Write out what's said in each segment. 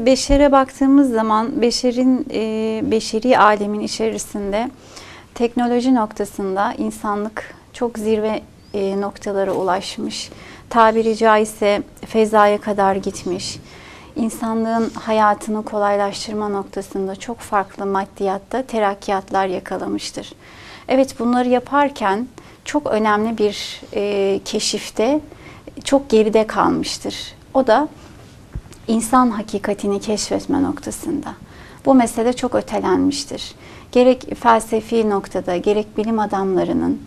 Beşere baktığımız zaman beşerin e, beşeri alemin içerisinde teknoloji noktasında insanlık çok zirve e, noktalara ulaşmış. Tabiri caizse fezaya kadar gitmiş. İnsanlığın hayatını kolaylaştırma noktasında çok farklı maddiyatta terakkiyatlar yakalamıştır. Evet bunları yaparken çok önemli bir e, keşifte çok geride kalmıştır. O da insan hakikatini keşfetme noktasında. Bu mesele çok ötelenmiştir. Gerek felsefi noktada, gerek bilim adamlarının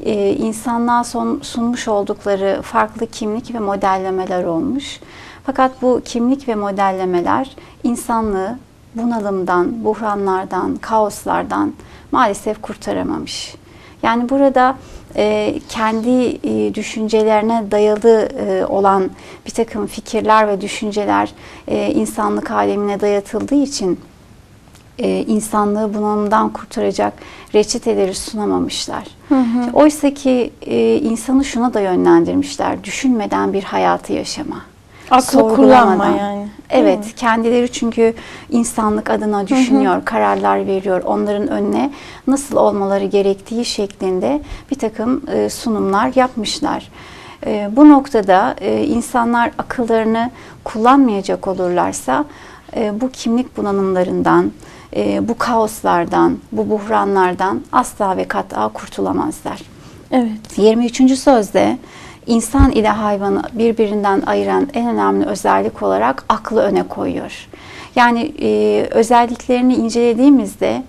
e, insanlığa son, sunmuş oldukları farklı kimlik ve modellemeler olmuş. Fakat bu kimlik ve modellemeler insanlığı bunalımdan, buhranlardan, kaoslardan maalesef kurtaramamış. Yani burada e, kendi e, düşüncelerine dayalı e, olan bir takım fikirler ve düşünceler e, insanlık alemine dayatıldığı için e, insanlığı bunalımdan kurtaracak reçeteleri sunamamışlar. Oysa ki e, insanı şuna da yönlendirmişler, düşünmeden bir hayatı yaşama. Aklı kullanma yani. Evet, mi? kendileri çünkü insanlık adına düşünüyor, kararlar veriyor. Onların önüne nasıl olmaları gerektiği şeklinde bir takım e, sunumlar yapmışlar. E, bu noktada e, insanlar akıllarını kullanmayacak olurlarsa e, bu kimlik bunalımlarından, e, bu kaoslardan, bu buhranlardan asla ve kat'a kurtulamazlar. Evet. 23. sözde insan ile hayvanı birbirinden ayıran en önemli özellik olarak aklı öne koyuyor. Yani e, özelliklerini incelediğimizde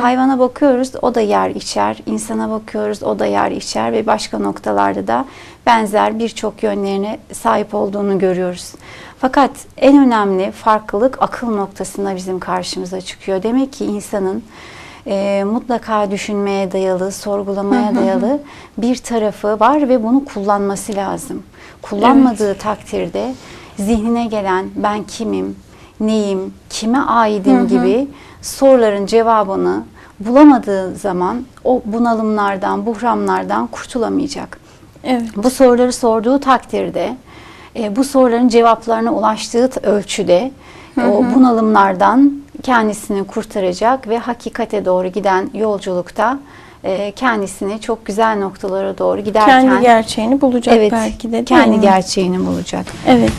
hayvana bakıyoruz o da yer içer, insana bakıyoruz o da yer içer ve başka noktalarda da benzer birçok yönlerine sahip olduğunu görüyoruz. Fakat en önemli farklılık akıl noktasında bizim karşımıza çıkıyor. Demek ki insanın e, mutlaka düşünmeye dayalı, sorgulamaya dayalı bir tarafı var ve bunu kullanması lazım. Kullanmadığı takdirde zihnine gelen ben kimim, neyim, kime aidim gibi soruların cevabını bulamadığı zaman o bunalımlardan, buhranlardan kurtulamayacak. Evet. Bu soruları sorduğu takdirde, e, bu soruların cevaplarına ulaştığı ölçüde o bunalımlardan kendisini kurtaracak ve hakikate doğru giden yolculukta e, kendisini çok güzel noktalara doğru giderken Kendi gerçeğini bulacak evet belki de. kendi mi? gerçeğini bulacak. Evet.